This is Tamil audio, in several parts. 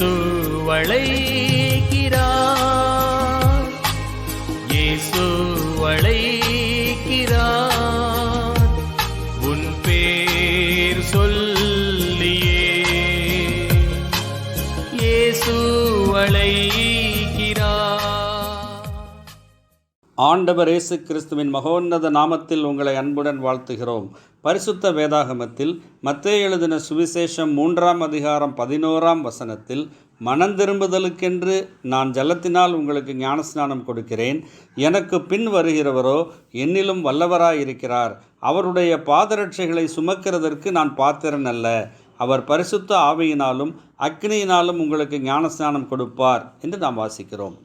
இயேசுவளைக்கிறார் இயேசுவளைக்கிறார் உன் பேர் சொல்லியே. இயேசுவளை ஆண்டவர் இயேசு கிறிஸ்துவின் மகோன்னத நாமத்தில் உங்களை அன்புடன் வாழ்த்துகிறோம். பரிசுத்த வேதாகமத்தில் மத்தேயு எழுதின சுவிசேஷம் மூன்றாம் அதிகாரம் பதினோராம் வசனத்தில் மனந்திரும்புதலுக்கென்று நான் ஜலத்தினால் உங்களுக்கு ஞானஸ்நானம் கொடுக்கிறேன். எனக்கு பின் வருகிறவரோ என்னிலும் வல்லவராயிருக்கிறார். அவருடைய பாதரட்சைகளை சுமக்கிறதற்கு நான் பாத்திரன் அல்ல. அவர் பரிசுத்த ஆவியினாலும் அக்னியினாலும் உங்களுக்கு ஞானஸ்நானம் கொடுப்பார் என்று நாம் வாசிக்கிறோம்.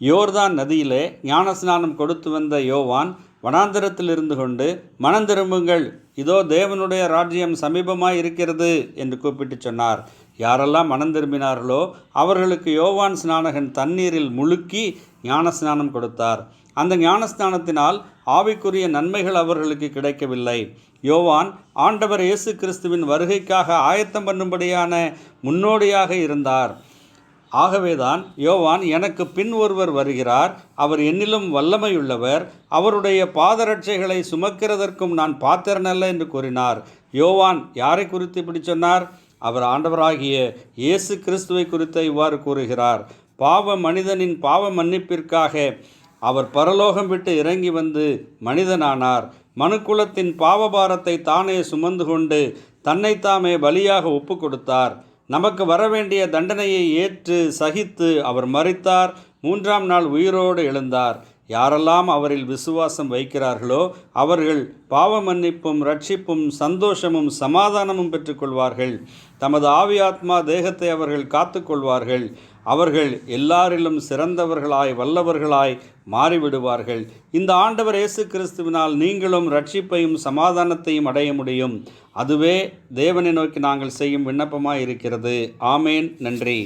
யோர்தான் நதியிலே ஞானஸ்நானம் கொடுத்து வந்த யோவான் வனாந்தரத்தில் இருந்து கொண்டு மனம் திரும்புங்கள். இதோ தேவனுடைய ராஜ்யம் சமீபமாய் இருக்கிறது என்று கூப்பிட்டு சொன்னார். யாரெல்லாம் மனம் திரும்பினார்களோ அவர்களுக்கு யோவான் ஸ்நானகன் தண்ணீரில் முழுக்கி ஞானஸ்நானம் கொடுத்தார். அந்த ஞானஸ்நானத்தினால் ஆவிக்குரிய நன்மைகள் அவர்களுக்கு கிடைக்கவில்லை. யோவான் ஆண்டவர் இயேசு கிறிஸ்துவின் வருகைக்காக ஆயத்தம் பண்ணும்படியான முன்னோடியாக இருந்தார். ஆகவேதான் யோவான் எனக்கு பின் ஒருவர் வருகிறார் அவர் என்னிலும் வல்லமையுள்ளவர் அவருடைய பாதரட்சைகளை சுமக்கிறதற்கும் நான் பாத்திரனல்ல என்று கூறினார். யோவான் யாரை குறித்து இப்படி சொன்னார்? அவர் ஆண்டவராகிய இயேசு கிறிஸ்துவை குறித்த இவ்வாறு கூறுகிறார். பாவ மனிதனின் பாவ மன்னிப்பிற்காக அவர் பரலோகம் விட்டு இறங்கி வந்து மனிதனானார். மனுக்குலத்தின் பாவபாரத்தை தானே சுமந்து கொண்டு தன்னைத்தாமே பலியாக ஒப்பு கொடுத்தார் நமக்கு வரவேண்டிய தண்டனையை ஏற்று சகித்து அவர் மறித்தார். மூன்றாம் நாள் உயிரோடு எழுந்தார். யாரெல்லாம் அவரில் விசுவாசம் வைக்கிறார்களோ அவர்கள் பாவ மன்னிப்பும் ரட்சிப்பும் சந்தோஷமும் சமாதானமும் பெற்றுக்கொள்வார்கள். தமது ஆவியாத்மா தேகத்தை அவர்கள் காத்துக்கொள்வார்கள். அவர்கள் எல்லாரிலும் சிறந்தவர்களாய் வல்லவர்களாய் மாறிவிடுவார்கள். இந்த ஆண்டவர் இயேசு கிறிஸ்துவினால் நீங்களும் ரட்சிப்பையும் சமாதானத்தையும் அடைய முடியும். அதுவே தேவனை நோக்கி நாங்கள் செய்யும் விண்ணப்பமாக இருக்கிறது ஆமேன். நன்றி.